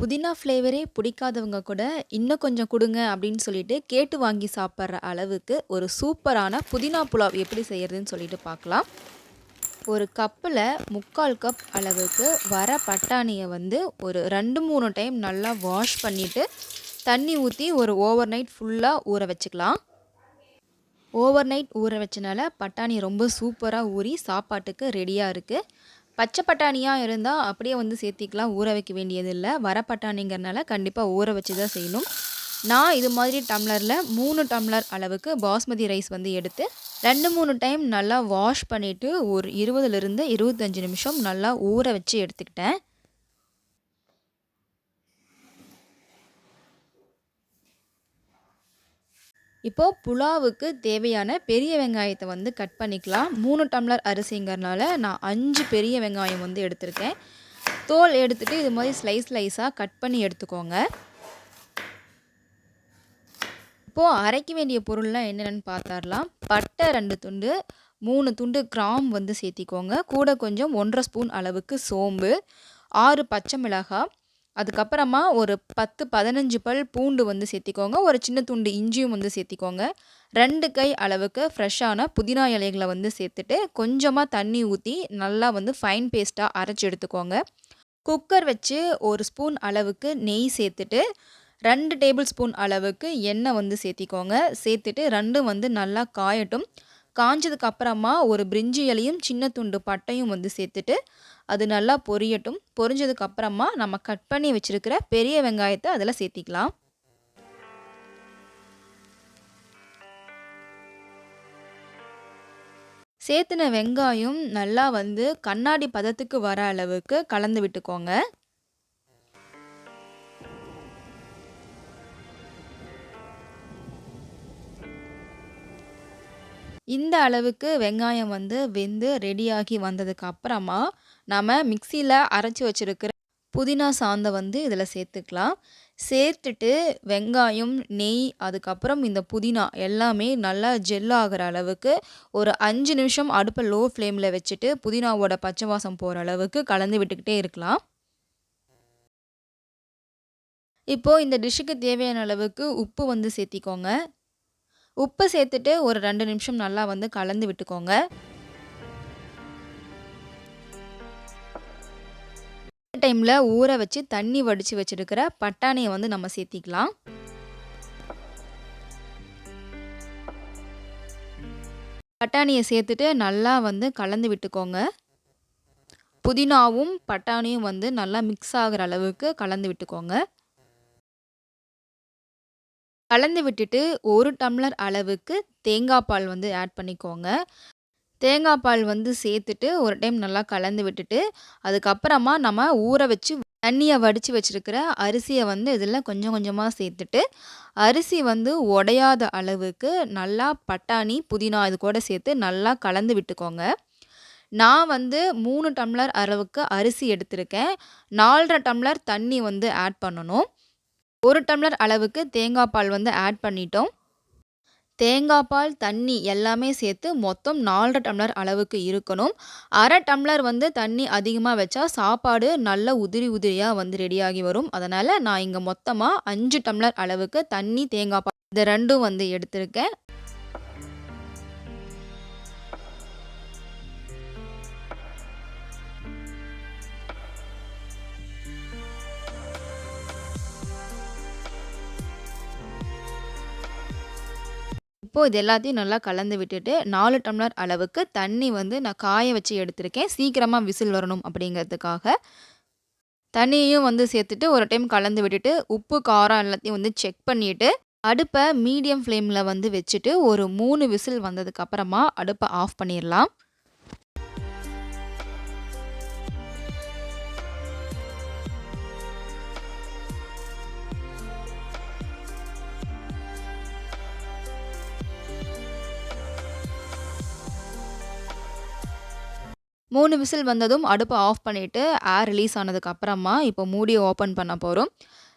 புதினா ஃப்ளேவரே பிடிக்காதவங்க கூட, இன்னும் கொஞ்சம் கொடுங்க அப்படின்னு சொல்லிட்டு கேட்டு வாங்கி சாப்பிட்ற அளவுக்கு ஒரு சூப்பரான புதினா புலாவ் எப்படி செய்கிறதுன்னு சொல்லிட்டு பார்க்கலாம். ஒரு கப்பில் முக்கால் கப் அளவுக்கு வர பட்டாணியை வந்து ஒரு 2, 3 டைம் நல்லா வாஷ் பண்ணிவிட்டு தண்ணி ஊற்றி ஒரு ஓவர் நைட் ஃபுல்லாக ஊற வச்சுக்கலாம். ஓவர் நைட் ஊற வச்சனால பட்டாணி ரொம்ப சூப்பராக ஊறி சாப்பாட்டுக்கு ரெடியாக இருக்குது பச்சை பட்டாணியாக இருந்தால் அப்படியே வந்து சேர்த்திக்கலாம். ஊற வைக்க வேண்டியதில்லை வர பட்டாணிங்கிறனால கண்டிப்பாக ஊற வச்சு தான் செய்யணும். நான் இது மாதிரி டம்ளரில் மூணு டம்ளர் அளவுக்கு பாஸ்மதி ரைஸ் வந்து எடுத்து 2, 3 டைம் நல்லா வாஷ் பண்ணிவிட்டு ஒரு 20லிருந்து 25 நிமிஷம் நல்லா ஊற வச்சு எடுத்துக்கிட்டேன். இப்போ புலாவுக்கு தேவையான பெரிய வெங்காயத்தை வந்து கட் பண்ணிக்கலாம். மூணு டம்ளர் அரிசிங்கிறனால நான் அஞ்சு பெரிய வெங்காயம் வந்து எடுத்திருக்கேன். தோல் எடுத்துட்டு இது மாதிரி ஸ்லைஸ் ஸ்லைஸாக கட் பண்ணி எடுத்துக்கோங்க. இப்போது அரைக்க வேண்டிய பொருள்லாம் என்னென்னன்னு பார்த்தாரலாம் பட்டை ரெண்டு துண்டு, மூணு துண்டு கிராம் வந்து சேர்த்திக்கோங்க. கூட கொஞ்சம் 1 1/2 ஸ்பூன் அளவுக்கு சோம்பு, ஆறு பச்சை மிளகாய், அதுக்கப்புறமா ஒரு 10, 15 பல் பூண்டு வந்து சேர்த்திக்கோங்க. ஒரு சின்ன துண்டு இஞ்சியும் வந்து சேர்த்திக்கோங்க. ரெண்டு கை அளவுக்கு ஃப்ரெஷ்ஷான புதினா இலைகளை வந்து சேர்த்துட்டு, கொஞ்சமாக தண்ணி ஊற்றி நல்லா வந்து ஃபைன் பேஸ்ட்டாக அரைச்சி எடுத்துக்கோங்க. குக்கர் வச்சு ஒரு ஸ்பூன் அளவுக்கு நெய் சேர்த்துட்டு, ரெண்டு டேபிள் ஸ்பூன் அளவுக்கு எண்ணெய் வந்து சேர்த்திக்கோங்க. சேர்த்துட்டு ரெண்டும் வந்து நல்லா காயட்டும். காஞ்சதுக்கு அப்புறமா ஒரு பிரிஞ்சி இலையும், சின்ன துண்டு பட்டையும் வந்து சேர்த்துட்டு, அது நல்லா பொரியட்டும். பொரிஞ்சதுக்கு அப்புறமா நம்ம கட் பண்ணி வச்சுருக்கிற பெரிய வெங்காயத்தை அதில் சேர்த்திக்கலாம். சேர்த்துன வெங்காயம் நல்லா வந்து கண்ணாடி பதத்துக்கு வர அளவுக்கு கலந்து விட்டுக்கோங்க. இந்த அளவுக்கு வெங்காயம் வந்து வெந்து ரெடியாகி வந்ததுக்கு அப்புறமா, நம்ம மிக்சியில் அரைச்சி வச்சுருக்கிற புதினா சாந்த வந்து இதில் சேர்த்துக்கலாம். சேர்த்துட்டு வெங்காயம், நெய், அதுக்கப்புறம் இந்த புதினா எல்லாமே நல்லா ஜெல் ஆகிற அளவுக்கு ஒரு அஞ்சு நிமிஷம் அடுப்பை லோ ஃப்ளேமில் வச்சுட்டு, புதினாவோட பச்சை வாசம் போகிற அளவுக்கு கலந்து விட்டுக்கிட்டே இருக்கலாம். இப்போது இந்த டிஷ்ஷுக்கு தேவையான அளவுக்கு உப்பு வந்து சேர்த்திக்கோங்க. உப்பு சேர்த்துட்டு ஒரு ரெண்டு நிமிஷம் நல்லா வந்து கலந்து விட்டுக்கோங்க. டைமில் ஊற வச்சு தண்ணி வடித்து வச்சுருக்கிற பட்டாணியை வந்து நம்ம சேர்த்திக்கலாம். பட்டாணியை சேர்த்துட்டு நல்லா வந்து கலந்து விட்டுக்கோங்க. புதினாவும், பட்டாணியும் வந்து நல்லா மிக்ஸ் ஆகுற அளவுக்கு கலந்து விட்டுக்கோங்க. கலந்து விட்டுட்டு 1 டம்ளர் அளவுக்கு தேங்காய் பால் வந்து ஆட் பண்ணிக்கோங்க. தேங்காய் பால் வந்து சேர்த்துட்டு ஒரு டைம் நல்லா கலந்து விட்டுட்டு, அதுக்கப்புறமா நம்ம ஊற வச்சு தண்ணிய வடிச்சு வச்சிருக்கிற அரிசிய வந்து இதில கொஞ்சம் கொஞ்சமா சேர்த்துட்டு, அரிசி வந்து உடையாத அளவுக்கு நல்லா பட்டாணி, புதினா இது கூட சேர்த்து நல்லா கலந்து விட்டுக்கோங்க. நான் வந்து 3 டம்ளர் அளவுக்கு அரிசி எடுத்திருக்கேன். 4 1/2 டம்ளர் தண்ணி வந்து ஆட் பண்ணணும். ஒரு டம்ளர் அளவுக்கு தேங்காய் பால் வந்து ஆட் பண்ணிட்டோம். தேங்காய் பால், தண்ணி எல்லாமே சேர்த்து மொத்தம் 4 1/2 டம்ளர் அளவுக்கு இருக்கணும். அரை டம்ளர் வந்து தண்ணி அதிகமாக வச்சா சாப்பாடு நல்ல உதிரி உதிரியாக வந்து ரெடியாகி வரும். அதனால் நான் இங்கே மொத்தமாக அஞ்சு டம்ளர் அளவுக்கு தண்ணி, தேங்காய் பால் இது ரெண்டும் வந்து எடுத்திருக்கேன். இப்போ இது எல்லாத்தையும் நல்லா கலந்து விட்டுட்டு, நாலு டம்ளர் அளவுக்கு தண்ணி வந்து நான் காய வச்சு எடுத்திருக்கேன். சீக்கிரமாக விசில் வரணும் அப்படிங்கிறதுக்காக. தண்ணியையும் வந்து சேர்த்துட்டு ஒரு டைம் கலந்து விட்டுட்டு, உப்பு, காரம் எல்லாத்தையும் வந்து செக் பண்ணிவிட்டு அடுப்பை மீடியம் ஃப்ளேமில் வந்து வச்சுட்டு, ஒரு மூணு விசில் வந்ததுக்கப்புறமா அடுப்பை ஆஃப் பண்ணிடலாம் மூணு விசில் வந்ததும் அடுப்பை ஆஃப் பண்ணிவிட்டு ஏர் ரிலீஸ் ஆனதுக்கு அப்புறமா, இப்போ மூடியை ஓப்பன் பண்ண போகிறோம்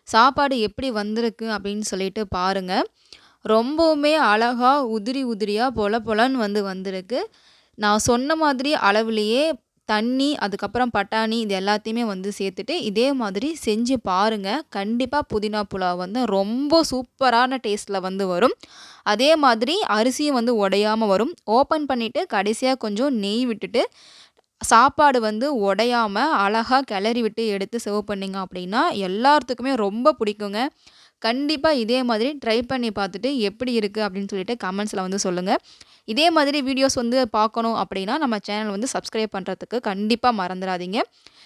சாப்பாடு எப்படி வந்திருக்கு அப்படின்னு சொல்லிட்டு பாருங்க. ரொம்பவுமே அழகா உதிரி உதிரியாக பொல பொலன்னு வந்து வந்திருக்கு. நான் சொன்ன மாதிரி அளவுலேயே தண்ணி, அதுக்கப்புறம் பட்டாணி இது எல்லாத்தையுமே வந்து சேர்த்துட்டு இதே மாதிரி செஞ்சு பாருங்கள் கண்டிப்பாக புதினா புலாவ் வந்து ரொம்ப சூப்பரான டேஸ்ட்டில் வந்து வரும். அதே மாதிரி அரிசியும் வந்து உடையாமல் வரும். ஓப்பன் பண்ணிவிட்டு கடைசியாக கொஞ்சம் நெய் விட்டுட்டு, சாப்பாடு வந்து உடையாம அழகா கிளறி விட்டு எடுத்து சர்வ் பண்ணீங்க அப்படின்னா, எல்லாத்துக்குமே ரொம்ப பிடிக்குங்க. கண்டிப்பா இதே மாதிரி ட்ரை பண்ணி பார்த்துட்டு எப்படி இருக்கு அப்படின்னு சொல்லிட்டு கமெண்ட்ஸ்ல வந்து சொல்லுங்க. இதே மாதிரி வீடியோஸ் வந்து பார்க்கணும் அப்படின்னா, நம்ம சேனல் வந்து சப்ஸ்கிரைப் பண்றதுக்கு கண்டிப்பா மறந்துறாதீங்க.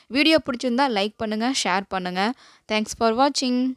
வீடியோ பிடிச்சிருந்தா லைக் பண்ணுங்க, ஷேர் பண்ணுங்க. தேங்க்ஸ் ஃபார் வாட்சிங்.